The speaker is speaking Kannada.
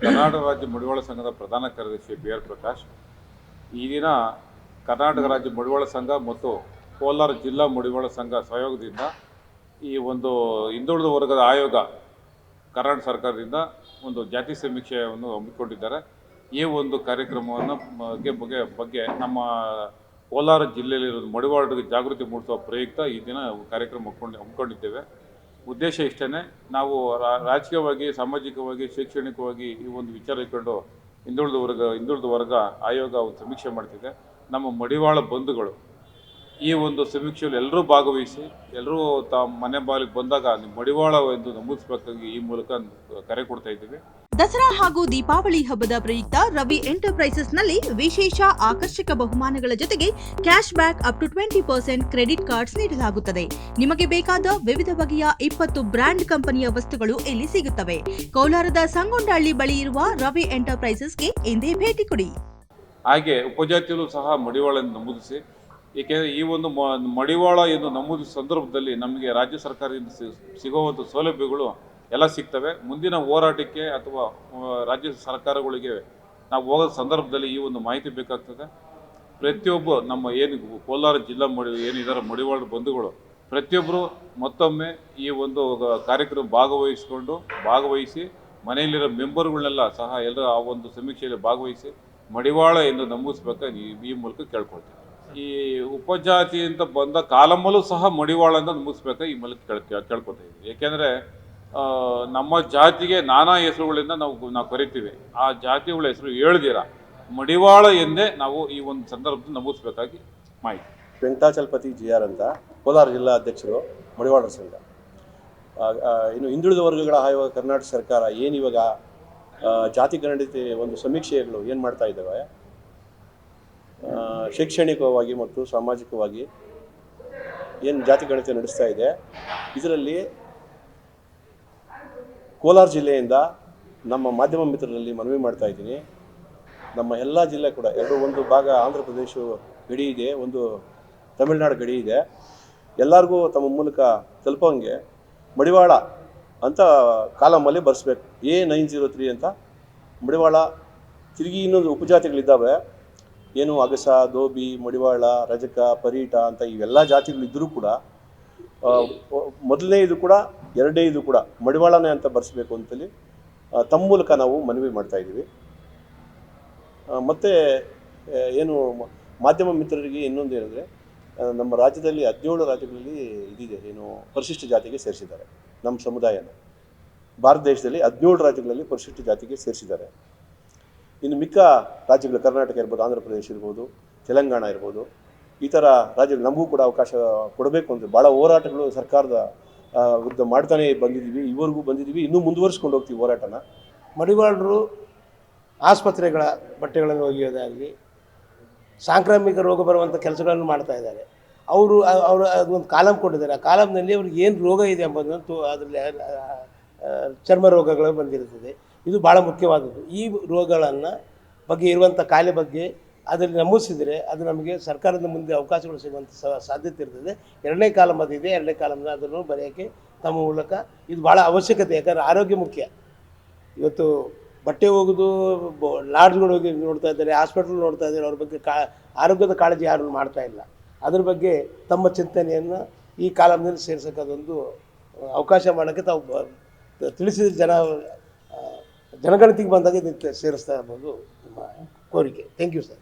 ಕರ್ನಾಟಕ ರಾಜ್ಯ ಮಡಿವಾಳ ಸಂಘದ ಪ್ರಧಾನ ಕಾರ್ಯದರ್ಶಿ ಬಿ ಆರ್ ಪ್ರಕಾಶ್, ಈ ದಿನ ಕರ್ನಾಟಕ ರಾಜ್ಯ ಮಡಿವಾಳ ಸಂಘ ಮತ್ತು ಕೋಲಾರ ಜಿಲ್ಲಾ ಮಡಿವಾಳ ಸಂಘ ಸಹಯೋಗದಿಂದ ಈ ಒಂದು ಹಿಂದುಳಿದ ವರ್ಗದ ಆಯೋಗ ಕರ್ನಾಟಕ ಸರ್ಕಾರದಿಂದ ಒಂದು ಜಾತಿ ಸಮೀಕ್ಷೆಯನ್ನು ಹಮ್ಮಿಕೊಂಡಿದ್ದಾರೆ. ಈ ಒಂದು ಕಾರ್ಯಕ್ರಮವನ್ನು ಬಗ್ಗೆ ಬಗ್ಗೆ ನಮ್ಮ ಕೋಲಾರ ಜಿಲ್ಲೆಯಲ್ಲಿರೋ ಮಡಿವಾಳರಿಗೆ ಜಾಗೃತಿ ಮೂಡಿಸುವ ಪ್ರಯುಕ್ತ ಈ ದಿನ ಕಾರ್ಯಕ್ರಮ ಹಮ್ಮಿಕೊಂಡು ಹಮ್ಮಿಕೊಂಡಿದ್ದೇವೆ. ಉದ್ದೇಶ ಇಷ್ಟೇ ನಾವು ರಾಜಕೀಯವಾಗಿ, ಸಾಮಾಜಿಕವಾಗಿ, ಶೈಕ್ಷಣಿಕವಾಗಿ ಈ ಒಂದು ವಿಚಾರ ಇಟ್ಕೊಂಡು ಹಿಂದುಳಿದ ವರ್ಗ ಹಿಂದುಳಿದ ವರ್ಗ ಆಯೋಗ ಸಮೀಕ್ಷೆ ಮಾಡ್ತಿದೆ. ನಮ್ಮ ಮಡಿವಾಳ ಬಂಧುಗಳು ಈ ಒಂದು ಸಮೀಕ್ಷೆಯಲ್ಲಿ ಎಲ್ಲರೂ ಭಾಗವಹಿಸಿ ಎಲ್ಲರೂ ತಮ್ಮ ಮನೆ ಬಾಲಿಗೆ ಬಂದಾಗ ಮಡಿವಾಳ ಎಂದು ನಮೂದಿಸಬೇಕಾಗಿ ಈ ಮೂಲಕ ಕರೆ ಕೊಡ್ತಾ ಇದ್ದೀವಿ. ದಸರಾ ಹಾಗೂ ದೀಪಾವಳಿ ಹಬ್ಬದ ಪ್ರಯುಕ್ತ ರವಿ ಎಂಟರ್ಪ್ರೈಸಸ್ನಲ್ಲಿ ವಿಶೇಷ ಆಕರ್ಷಕ ಬಹುಮಾನಗಳ ಜೊತೆಗೆ cashback up to twenty percent credit cards ನೀಡಲಾಗುತ್ತದೆ. ನಿಮಗೆ ಬೇಕಾದ ವಿವಿಧ ಬಗೆಯ ಇಪ್ಪತ್ತು ಬ್ರ್ಯಾಂಡ್ ಕಂಪನಿಯ ವಸ್ತುಗಳು ಇಲ್ಲಿ ಸಿಗುತ್ತವೆ. ಕೋಲಾರದ ಸಂಗೊಂಡಹಳ್ಳಿ ಬಳಿ ಇರುವ ರವಿ ಎಂಟರ್ಪ್ರೈಸಸ್ಗೆ ಎಂದೇ ಭೇಟಿ ಕೊಡಿ. ಹಾಗೆ ಉಪಜಾತಿಯಲ್ಲೂ ಸಹ ಮಡಿವಾಳನ್ನು ನಮೂದಿಸಿ ಏಕೆಂದರೆ ಈ ಒಂದು ಮಡಿವಾಳ ಎಂದು ನಮೂದಿ ಸಂದರ್ಭದಲ್ಲಿ ನಮಗೆ ರಾಜ್ಯ ಸರ್ಕಾರದಿಂದ ಸಿಗುವಂಥ ಸೌಲಭ್ಯಗಳು ಎಲ್ಲ ಸಿಗ್ತವೆ. ಮುಂದಿನ ಹೋರಾಟಕ್ಕೆ ಅಥವಾ ರಾಜ್ಯ ಸರ್ಕಾರಗಳಿಗೆ ನಾವು ಹೋಗೋ ಸಂದರ್ಭದಲ್ಲಿ ಈ ಒಂದು ಮಾಹಿತಿ ಬೇಕಾಗ್ತದೆ. ಪ್ರತಿಯೊಬ್ಬ ನಮ್ಮ ಏನು ಕೋಲಾರ ಜಿಲ್ಲಾ ಮಡಿ ಏನಿದ್ದಾರೆ ಮಡಿವಾಳ ಬಂಧುಗಳು ಪ್ರತಿಯೊಬ್ಬರು ಮತ್ತೊಮ್ಮೆ ಈ ಒಂದು ಕಾರ್ಯಕ್ರಮ ಭಾಗವಹಿಸಿಕೊಂಡು, ಭಾಗವಹಿಸಿ, ಮನೆಯಲ್ಲಿರೋ ಮೆಂಬರ್ಗಳನ್ನೆಲ್ಲ ಸಹ ಎಲ್ಲರೂ ಆ ಒಂದು ಸಮೀಕ್ಷೆಯಲ್ಲಿ ಭಾಗವಹಿಸಿ, ಮಡಿವಾಳ ಎಂದು ನಮೂದಿಸ್ಬೇಕಾಗಿ ಈ- ಮೂಲಕ ಕೇಳ್ಕೊಳ್ತೀವಿ. ಈ ಉಪಜಾತಿ ಅಂತ ಬಂದ ಕಾಲಮ್ಮಲ್ಲೂ ಸಹ ಮಡಿವಾಳ ಅಂತ ಮುಗಿಸ್ಬೇಕು ಈ ಮೂಲಕ ಕೇಳ್ ಕೇಳ್- ಕೇಳ್ಕೊತಾ ಇದ್ದೀವಿ. ಏಕೆಂದರೆ ನಮ್ಮ ಜಾತಿಗೆ ನಾನಾ ಹೆಸರುಗಳಿಂದ ನಾವು ನಾವು ಕರಿತೀವಿ. ಆ ಜಾತಿಗಳ ಹೆಸರು ಹೇಳ್ದಿರ? ಮಡಿವಾಳ ಎಂದೇ ನಾವು ಈ ಒಂದು ಸಂದರ್ಭದಲ್ಲಿ ನಮೂದಿಸ್ಬೇಕಾಗಿ ಮಾಹಿತಿ. ವೆಂಕಟಾಚಲಪತಿ ಜಿ ಆರ್ ಅಂತ ಕೋಲಾರ ಜಿಲ್ಲಾ ಅಧ್ಯಕ್ಷರು ಮಡಿವಾಳರ ಸಂಘ. ಇನ್ನು ಹಿಂದುಳಿದ ವರ್ಗಗಳ ಆಯೋಗ ಕರ್ನಾಟಕ ಸರ್ಕಾರ ಏನು ಇವಾಗ ಜಾತಿ ಗಣತಿ ಒಂದು ಸಮೀಕ್ಷೆಗಳು ಏನು ಮಾಡ್ತಾ ಇದ್ದಾವೆ? ಶೈಕ್ಷಣಿಕವಾಗಿ ಮತ್ತು ಸಾಮಾಜಿಕವಾಗಿ ಏನು ಜಾತಿ ಗಣತಿ ನಡೆಸ್ತಾ ಇದೆ, ಇದರಲ್ಲಿ ಕೋಲಾರ ಜಿಲ್ಲೆಯಿಂದ ನಮ್ಮ ಮಾಧ್ಯಮ ಮಿತ್ರರಲ್ಲಿ ಮನವಿ ಮಾಡ್ತಾ ಇದ್ದೀನಿ. ನಮ್ಮ ಎಲ್ಲ ಜಿಲ್ಲೆ ಕೂಡ, ಎರಡು ಒಂದು ಭಾಗ ಆಂಧ್ರ ಪ್ರದೇಶ ಗಡಿ ಇದೆ, ಒಂದು ತಮಿಳುನಾಡು ಗಡಿ ಇದೆ. ಎಲ್ಲರಿಗೂ ತಮ್ಮ ಮೂಲಕ ತಲುಪೋಂಗೆ ಮಡಿವಾಳ ಅಂತ ಕಾಲಮಲ್ಲಿ ಬರೆಸ್ಬೇಕು. ಎ ನೈನ್ ಜೀರೋ ತ್ರೀ ಅಂತ ಮಡಿವಾಳ, ತಿರುಗಿ ಇನ್ನೊಂದು ಉಪಜಾತಿಗಳಿದ್ದಾವೆ. ಏನು ಅಗಸ, ದೋಬಿ, ಮಡಿವಾಳ, ರಜಕ, ಪರೀಟ ಅಂತ ಇವೆಲ್ಲ ಜಾತಿಗಳಿದ್ದರೂ ಕೂಡ ಮೊದಲನೇ ಇದು ಕೂಡ ಎರಡೇ ಇದು ಕೂಡ ಮಡಿವಾಳನೇ ಅಂತ ಬರೆಸ್ಬೇಕು ಅಂತೇಳಿ ತಮ್ಮ ಮೂಲಕ ನಾವು ಮನವಿ ಮಾಡ್ತಾ ಇದ್ದೀವಿ. ಮತ್ತೆ ಏನು ಮಾಧ್ಯಮ ಮಿತ್ರರಿಗೆ ಇನ್ನೊಂದು ಏನಂದರೆ ನಮ್ಮ ರಾಜ್ಯದಲ್ಲಿ ಹದಿನೇಳು ರಾಜ್ಯಗಳಲ್ಲಿ ಇದಿದೆ, ಏನು ಪರಿಶಿಷ್ಟ ಜಾತಿಗೆ ಸೇರಿಸಿದ್ದಾರೆ, ನಮ್ಮ ಸಮುದಾಯನ. ಭಾರತ ದೇಶದಲ್ಲಿ ಹದಿನೇಳು ರಾಜ್ಯಗಳಲ್ಲಿ ಪರಿಶಿಷ್ಟ ಜಾತಿಗೆ ಸೇರಿಸಿದ್ದಾರೆ. ಇನ್ನು ಮಿಕ್ಕ ರಾಜ್ಯಗಳು ಕರ್ನಾಟಕ ಇರ್ಬೋದು ಆಂಧ್ರ ಪ್ರದೇಶ ಇರ್ಬೋದು, ತೆಲಂಗಾಣ ಇರ್ಬೋದು, ಈ ಥರ ರಾಜ್ಯಗಳು ನಮಗೂ ಕೂಡ ಅವಕಾಶ ಕೊಡಬೇಕು ಅಂದರೆ ಭಾಳ ಹೋರಾಟಗಳು ಸರ್ಕಾರದ ವಿರುದ್ಧ ಮಾಡ್ತಾನೆ ಬಂದಿದ್ದೀವಿ ಇವರೆಗೂ ಬಂದಿದ್ದೀವಿ ಇನ್ನೂ ಮುಂದುವರಿಸ್ಕೊಂಡು ಹೋಗ್ತೀವಿ ಹೋರಾಟನ. ಮಡಿವಾಳರು ಆಸ್ಪತ್ರೆಗಳ ಬಟ್ಟೆಗಳನ್ನು ಒಗೆಯೋದಾಗಲಿ, ಸಾಂಕ್ರಾಮಿಕ ರೋಗ ಬರುವಂಥ ಕೆಲಸಗಳನ್ನು ಮಾಡ್ತಾ ಇದ್ದಾರೆ. ಅವರು ಅವರು ಅದೊಂದು ಕಾಲಮ್ ಕೊಟ್ಟಿದ್ದಾರೆ. ಆ ಕಾಲಮ್ನಲ್ಲಿ ಅವ್ರಿಗೆ ಏನು ರೋಗ ಇದೆ ಎಂಬುದನ್ನು ಅದರಲ್ಲಿ ಚರ್ಮ ರೋಗಗಳು ಬಂದಿರುತ್ತದೆ. ಇದು ಭಾಳ ಮುಖ್ಯವಾದದ್ದು. ಈ ರೋಗಗಳನ್ನು ಬಗ್ಗೆ ಇರುವಂಥ ಕಾಯಿಲೆ ಬಗ್ಗೆ ಅದರಲ್ಲಿ ನಮೂದಿಸಿದರೆ ಅದು ನಮಗೆ ಸರ್ಕಾರದ ಮುಂದೆ ಅವಕಾಶಗಳು ಸಿಗುವಂಥ ಸಾಧ್ಯತೆ ಇರ್ತದೆ. ಎರಡನೇ ಕಾಲಮ್ ಅದಿದೆ ಎರಡನೇ ಕಾಲಮ್ನ ಅದನ್ನು ಬರೆಯೋಕ್ಕೆ ತಮ್ಮ ಮೂಲಕ ಇದು ಭಾಳ ಅವಶ್ಯಕತೆ, ಯಾಕಂದರೆ ಆರೋಗ್ಯ ಮುಖ್ಯ. ಇವತ್ತು ಬಟ್ಟೆ ಹೋಗೋದು ಲಾಡ್ಜ್ಗಳು ಹೋಗಿ ನೋಡ್ತಾ ಇದ್ದಾರೆ, ಹಾಸ್ಪಿಟ್ಲ್ ನೋಡ್ತಾ ಇದ್ದಾರೆ, ಅವ್ರ ಬಗ್ಗೆ ಕಾ, ಆರೋಗ್ಯದ ಕಾಳಜಿ ಯಾರು ಮಾಡ್ತಾ ಇಲ್ಲ. ಅದ್ರ ಬಗ್ಗೆ ತಮ್ಮ ಚಿಂತನೆಯನ್ನು ಈ ಕಾಲಮ್ನಲ್ಲಿ ಸೇರ್ಸೋಕ್ಕೆ ಅದೊಂದು ಅವಕಾಶ ಮಾಡೋಕ್ಕೆ ತಾವು ತಿಳಿಸಿದ ಜನ ಜನಗಣತಿಗೆ ಬಂದಾಗ ಸೇರಿಸ್ತಾ ಇರ್ಬೋದು ನಿಮ್ಮ ಕೋರಿಕೆ. Thank you sir